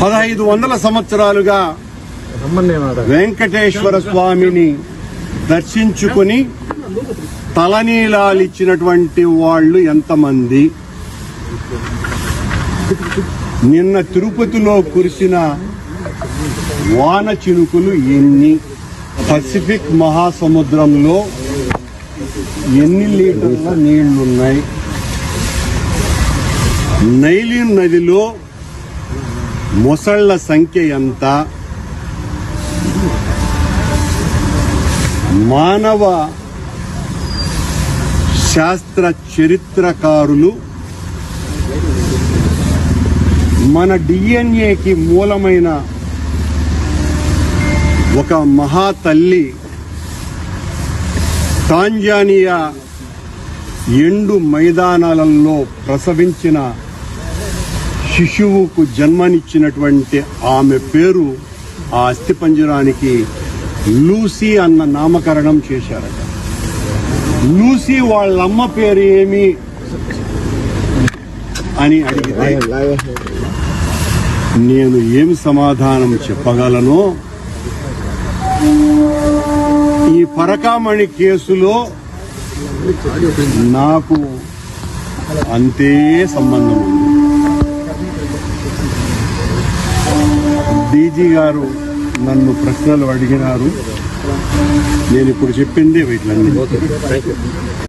పదహైదు వందల సంవత్సరాలుగా వెంకటేశ్వర స్వామిని దర్శించుకుని తలనీలాలిచ్చినటువంటి వాళ్ళు ఎంతమంది? నిన్న తిరుపతిలో కురిసిన వాన చినుకులు ఎన్ని? పసిఫిక్ మహాసముద్రంలో ఎన్ని లీటర్ల నీళ్ళున్నాయి? నైలి నదిలో మొసళ్ళ సంఖ్య ఎంత మానవ శాస్త్ర చరిత్రకారులు మన డిఎన్ఏకి మూలమైన ఒక మహాతల్లి టాంజానియా ఎండు మైదానాలలో ప్రసవించిన శిశువుకు జన్మనిచ్చినటువంటి ఆమె పేరు ఆ అస్థిపంజరానికి లూసీ అన్న నామకరణం చేశారట. లూసీ వాళ్ళమ్మ పేరు ఏమి? అని అడిగితే నేను ఏమి సమాధానం చెప్పగలను? ఈ పరకామణి కేసులో నాకు అంతే సంబంధం ఉంది. డీజీ గారు నన్ను ప్రశ్నలు అడిగినారు. నేను ఇప్పుడు చెప్పింది వీటిలన్నీ.